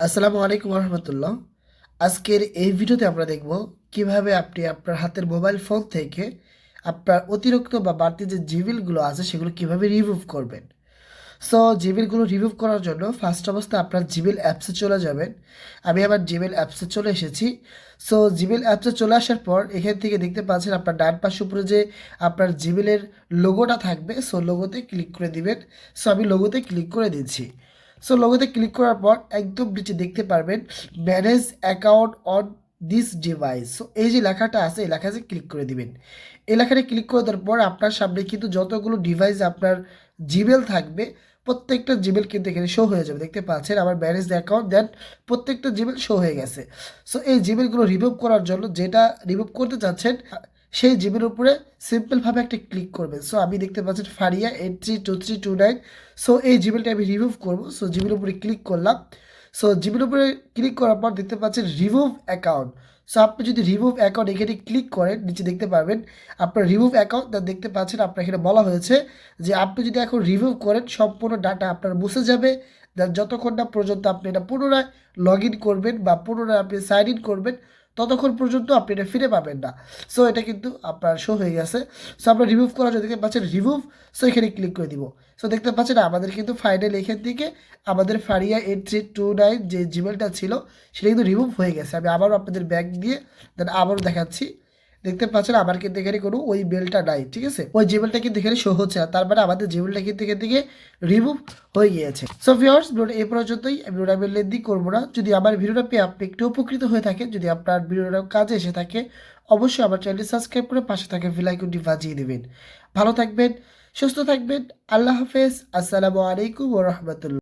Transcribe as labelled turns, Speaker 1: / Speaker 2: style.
Speaker 1: আসসালামু আলাইকুম রহমতুল্লাহ আজকের এই ভিডিওতে আমরা দেখব কীভাবে আপনি আপনার হাতের মোবাইল ফোন থেকে আপনার অতিরিক্ত বা বাড়তি যে জিবিলগুলো আছে সেগুলো কীভাবে রিমুভ করবেন। সো জিবিলগুলো রিমুভ করার জন্য ফার্স্ট অবস্থায় আপনার জিমেল অ্যাপসে চলে যাবেন। আমি আমার জিমেল অ্যাপসে চলে এসেছি। সো জিমেল অ্যাপসে চলে আসার পর এখান থেকে দেখতে পাচ্ছেন আপনার ডান পাশে উপরে যে আপনার জিমেলের লোগোটা থাকবে সো লোগোতে ক্লিক করে দিবেন। সো আমি লোগোতে ক্লিক করে দিচ্ছি। সো লোগোতে ক্লিক করার পর একদম নিচে দেখতে পারবেন manage account on this device so এই যে লেখাটা আছে, এই লেখাতে ক্লিক করে দিবেন। এই লেখাটা ক্লিক করে দেওয়ার পর আপনার সামনে কিন্তু যতগুলো ডিভাইস আপনার জিমেল থাকবে, প্রত্যেকটা জিমেল কিন্তু এখানে শো হয়ে যাবে। দেখতে পাচ্ছেন আমার ম্যানেজ অ্যাকাউন্ট দেন প্রত্যেকটা জিমেল শো হয়ে গেছে। সো এই জিমেলগুলো রিমুভ করার জন্য যেটা রিমুভ করতে চাচ্ছেন সেই জিমের উপরে সিম্পলভাবে একটা ক্লিক করবেন। সো আমি দেখতে পাচ্ছেন Faria eight three two three two nine so এই জিমেলটা আমি রিমুভ করব। সো জিমের উপরে ক্লিক করলাম। সো জিমের উপরে ক্লিক করার পর দেখতে পাচ্ছেন রিমুভ অ্যাকাউন্ট সো আপনি যদি রিমুভ অ্যাকাউন্ট এখানে ক্লিক করেন, নিচে দেখতে পারবেন আপনার রিমুভ অ্যাকাউন্ট দেখতে পাচ্ছেন আপনার এখানে বলা হয়েছে যে আপনি যদি এখন রিমুভ করেন, সম্পূর্ণ ডাটা আপনার বসে যাবে। যতক্ষণ না পর্যন্ত আপনি এটা পুনরায় লগ করবেন বা পুনরায় আপনি সাইন ইন করবেন ততক্ষণ পর্যন্ত আপনি এটা ফিরে পাবেন না। সো এটা কিন্তু আপনার শো হয়ে গেছে। সো আমরা রিমুভ জন্য দেখতে পাচ্ছেন রিমুভ সো এখানে ক্লিক করে দিব। সো দেখতে পাচ্ছেন, আমাদের কিন্তু ফাইনাল এখান থেকে আমাদের Faria eight three two nine যে জিমেলটা ছিল, সেটা কিন্তু রিমুভ হয়ে গেছে। আমি আবারও আপনাদের ব্যাগ দিয়ে দেন আবারও দেখাচ্ছি। দেখতে পাচ্ছেন আমার কিন্তু এখানে কোনো ওই বেলটা নাই, ঠিক আছে? ওই জিমেলটা কিন্তু এখানে শো হচ্ছে না তার মানে আমাদের জিমেলটা কিন্তু এখান থেকে রিমুভ হয়ে গিয়েছে। সো ভিউয়ার্স ভিডিওটা এই পর্যন্তই ভিডিওটা আমি লেন্দি করব না। যদি আমার ভিডিওটা পেয়ে আপনি একটু উপকৃত হয়ে থাকেন যদি আপনার ভিডিওটা কাজে এসে থাকে, অবশ্যই আমার চ্যানেলটি সাবস্ক্রাইব করে পাশে থাকা ভিলাইকনটি বাজিয়ে দেবেন। ভালো থাকবেন, সুস্থ থাকবেন, আল্লাহ হাফেজ, আসসালামু আলাইকুম ও রহমতুল্লাহ।